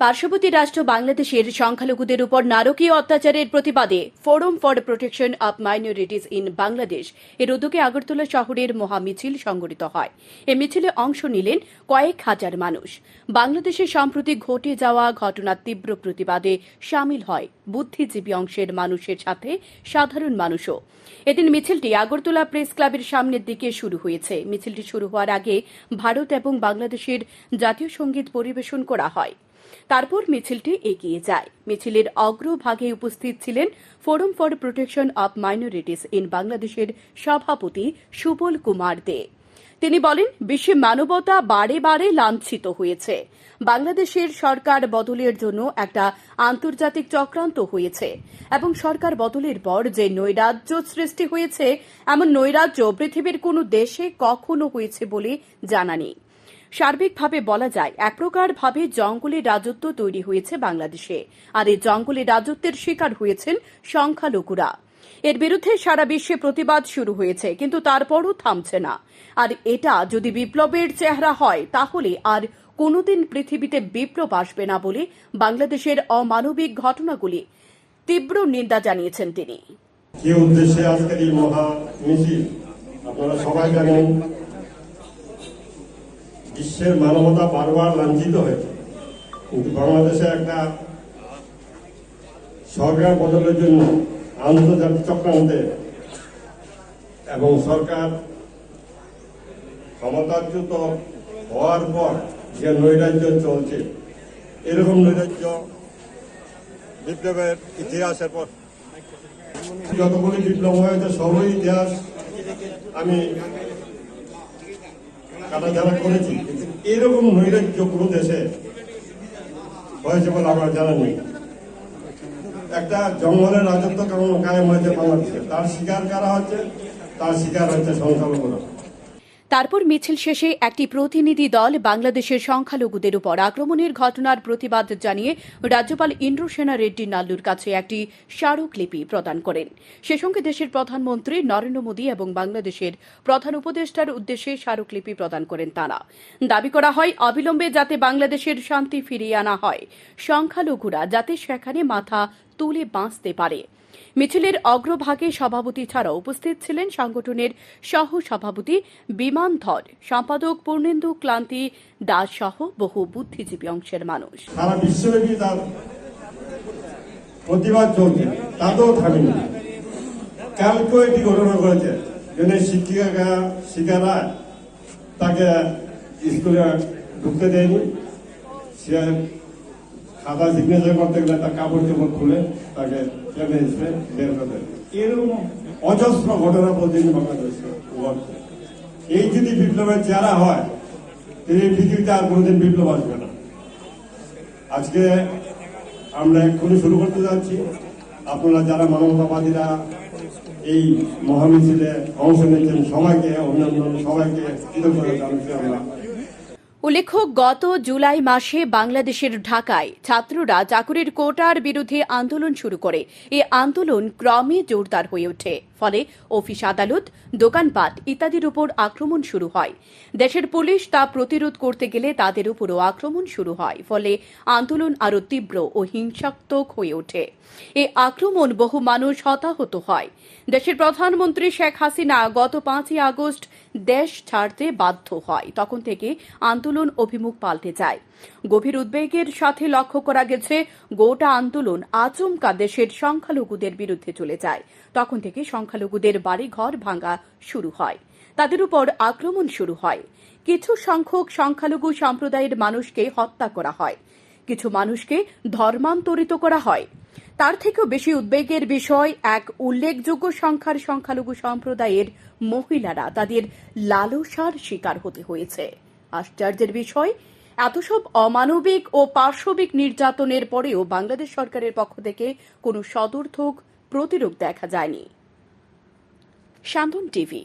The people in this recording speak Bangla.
পার্শ্ববর্তী রাষ্ট্র বাংলাদেশের সংখ্যালঘুদের উপর নারকীয় অত্যাচারের প্রতিবাদে forum for protection of minorities in Bangladesh. এর উদ্যোগে আগরতলা শহরের মহা মিছিল সংগঠিত হয়। এ মিছিলে অংশ নিলেন কয়েক হাজার মানুষ। বাংলাদেশে সম্প্রতি ঘটে যাওয়া ঘটনার তীব্র প্রতিবাদে সামিল হয় বুদ্ধিজীবী অংশের মানুষের সাথে সাধারণ মানুষও। এদিন মিছিলটি আগরতলা প্রেস ক্লাবের সামনের দিকে শুরু হয়েছে। মিছিলটি শুরু হওয়ার আগে ভারত এবং বাংলাদেশের জাতীয় সংগীত পরিবেশন করা হয়। তারপর মিছিলটি এগিয়ে যায়। মিছিলের অগ্রভাগে উপস্থিত ছিলেন forum for protection of minorities in বাংলাদেশের সভাপতি সুবল কুমার দে। তিনি বলেন, বিশ্বে মানবতা বারে বারে লাঞ্ছিত হয়েছে। বাংলাদেশের সরকার বদলের জন্য একটা আন্তর্জাতিক চক্রান্ত হয়েছে এবং সরকার বদলের পর যে নৈরাজ্য সৃষ্টি হয়েছে, এমন নৈরাজ্য পৃথিবীর কোনো দেশে কখনো হয়েছে বলে জানা নেই। সার্বিকভাবে বলা যায় এক প্রকারভাবে জঙ্গলের রাজত্ব তৈরি হয়েছে বাংলাদেশে। আর এই জঙ্গলের রাজত্বের শিকার হয়েছেন সংখ্যালঘুরা। এর বিরুদ্ধে সারা বিশ্বে প্রতিবাদ শুরু হয়েছে, কিন্তু তারপরও থামছে না। আর এটা যদি বিপ্লবের চেহারা হয়, তাহলে আর কোনোদিন পৃথিবীতে বিপ্লব আসবে না বলে বাংলাদেশের অমানবিক ঘটনাগুলি তীব্র নিন্দা জানিয়েছেন তিনি। কি উদ্দেশ্যে আজকের এই মহা মিছিল? আপনারা সবাই জানেন বিশ্বের মানবতা বারবার লাঞ্ছিত হয়েছে। কিন্তু বাংলাদেশে একটা সরকার বদলের জন্য আন্তর্জাতিক চক্রান্তে এবং সরকার ক্ষমতাচ্যুত হওয়ার পর যে নৈরাজ্য চলছে, এরকম নৈরাজ্য বিপ্লবের ইতিহাসের পর যতগুলি বিপ্লব হয়েছে, সবই ইতিহাস আমি কাটাজানা করেছি কিন্তু এরকম নৈরাজ্য কোনো দেশে হয়েছে বলে আমার জানা নেই। একটা জঙ্গলের রাজত্ব কেমন কায়েম হয়েছে বাংলাদেশে? তার শিকার কারা হচ্ছে? তার শিকার হচ্ছে সংখ্যালঘুরা। তারপর মিছিল শেষে একটি প্রতিনিধি দল বাংলাদেশের সংখ্যালঘুদের উপর আক্রমণের ঘটনার প্রতিবাদ জানিয়ে রাজ্যপাল ইন্দ্রসেনা রেড্ডি নাল্লুর কাছে একটি স্মারকলিপি প্রদান করেন। সে সঙ্গে দেশের প্রধানমন্ত্রী নরেন্দ্র মোদী এবং বাংলাদেশের প্রধান উপদেষ্টার উদ্দেশ্যে স্মারকলিপি প্রদান করেন তারা। দাবি করা হয়, অবিলম্বে যাতে বাংলাদেশের শান্তি ফিরিয়ে আনা হয়। সংখ্যালঘুরা যাতে সেখানে মাথা তুলে বাঁচতে পারে। মিছিলের অগ্রভাগে সভাপতি ছাড়াও উপস্থিত ছিলেন সংগঠনের সহ সভাপতি বিমান ধর, সম্পাদক পূর্ণেন্দু ক্লান্তি দাস সহ বহু বুদ্ধিজীবী অংশের মানুষ। সারা বিশ্বব্যাপী তার প্রতিবাদ চলছে, তাতেও একটি ঘটনা ঘটেছে শিক্ষিকা শিকারা তাকে স্কুলে ঢুকতে দেয়নি, সে খাতা সিগনেচার করতে গেলে তার কাপড় চোপড় খুলে তাকে টেনে এসে বের করে এরকম অজস্র ঘটনা প্রতিদিন বাংলাদেশে ঘটছে এই যদি বিপ্লবের চেহারা হয় এই পৃথিবীতে আর কোনোদিন বিপ্লব আসবে না। আজকে আমরা এক্ষুনি শুরু করতে যাচ্ছি। আপনারা যারা মানবতাবাদীরা এই মহামিছিলে অংশ নিচ্ছেন সবাইকে, অভিনন্দন, সবাইকে আমরা। উল্লেখ্য, গত জুলাই মাসে বাংলাদেশের ঢাকায় ছাত্ররা চাকুরির কোটার বিরুদ্ধে আন্দোলন শুরু করে। এ আন্দোলন ক্রমে জোরদার হয়ে ওঠে। ফলে অফিস আদালত, দোকানপাট ইত্যাদির উপর আক্রমণ শুরু হয়। দেশের পুলিশ তা প্রতিরোধ করতে গেলে তাদের উপরও আক্রমণ শুরু হয়, ফলে আন্দোলন আরও তীব্র ও হিংসাত্মক হয়ে ওঠে। এই আক্রমণ বহু মানুষ হতাহত হয়। দেশের প্রধানমন্ত্রী শেখ হাসিনা গত পাঁচই আগস্ট দেশ ছাড়তে বাধ্য হয়। তখন থেকে আন্দোলন অভিমুখ পাল্টে যায়। গভীর উদ্বেগের সাথে লক্ষ্য করা গেছে, গোটা আন্দোলন আচমকা দেশের সংখ্যালঘুদের বিরুদ্ধে চলে যায়। তখন থেকে সংখ্যালঘুদের বাড়িঘর ভাঙা শুরু হয়। তাদের উপর আক্রমণ শুরু হয়। কিছু সংখ্যক সংখ্যালঘু সম্প্রদায়ের মানুষকে হত্যা করা হয়। কিছু মানুষকে ধর্মান্তরিত করা হয়। তার থেকেও বেশি উদ্বেগের বিষয় এক উল্লেখযোগ্য সংখ্যার সংখ্যালঘু সম্প্রদায়ের মহিলারা, তাদের লালসার শিকার হতে হয়েছে। আশ্চর্যের বিষয় এত সব অমানবিক ও পার্শ্ববিক নির্যাতনের পরেও বাংলাদেশ সরকারের পক্ষ থেকে কোনো সদর্থক প্রতিরোধ দেখা যায়নি। শান্তন টিভি